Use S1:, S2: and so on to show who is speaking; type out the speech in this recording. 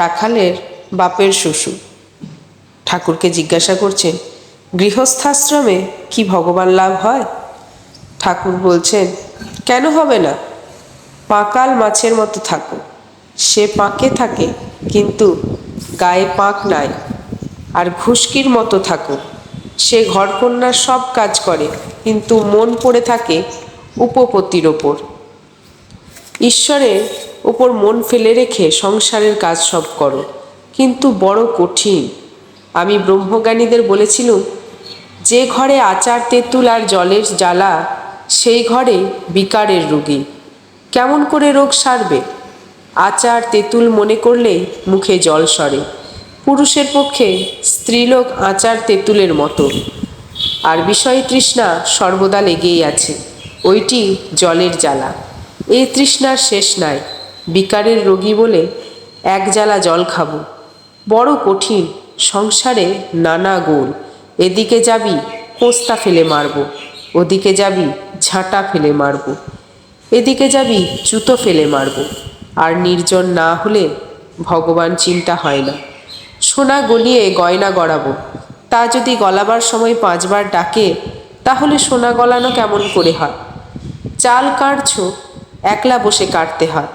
S1: রাখালের বাপের শ্বশুর। ঠাকুরকে জিজ্ঞাসা করছেন, গৃহস্থাশ্রমে কি ভগবান লাভ হয়? ঠাকুর বলছেন, কেন হবে না? পাকাল মাছের মতো থাকো সে পাকে থাকে, কিন্তু গায়ে পাক নাই। আর ঘুষকির মতো থাকো সে ঘরকন্যার সব কাজ করে, কিন্তু মন পড়ে থাকে উপপত্তির ওপর। ঈশ্বরের ওপর মন ফেলে রেখে সংসারের কাজ সব করো। কিন্তু বড় কঠিন। আমি ব্রহ্মজ্ঞানীদের বলেছিলুম, যে ঘরে আচার, তেঁতুল আর জলের জ্বালা, সেই ঘরে বিকারের রুগী। কেমন করে রোগ সারবে? আচার, তেঁতুল মনে করলেই মুখে জল সরে। পুরুষের পক্ষে স্ত্রীলোক আচার, তেঁতুলের মতো। আর বিষয় তৃষ্ণা সর্বদা লেগেই আছে। ওইটি জলের জ্বালা। এই তৃষ্ণার শেষ নাই। বিকারের রোগী বলে এক জ্বালা জল খাব। বড় কঠিন, সংসারে নানা গোল। এদিকে যাবি, কোস্তা ফেলে মারবো। ওদিকে যাবি, ঝাঁটা ফেলে মারবো। এদিকে যাবি, জুতো ফেলে মারবো। আর নির্জন না হলে ভগবান চিন্তা হয় না। সোনা গলিয়ে গয়না গড়াবো। তা যদি গলাবার সময় পাঁচবার ডাকে, তাহলে সোনা গলানো কেমন করে হয়? চাল কাটছ, একলা বসে কাটতে হয়।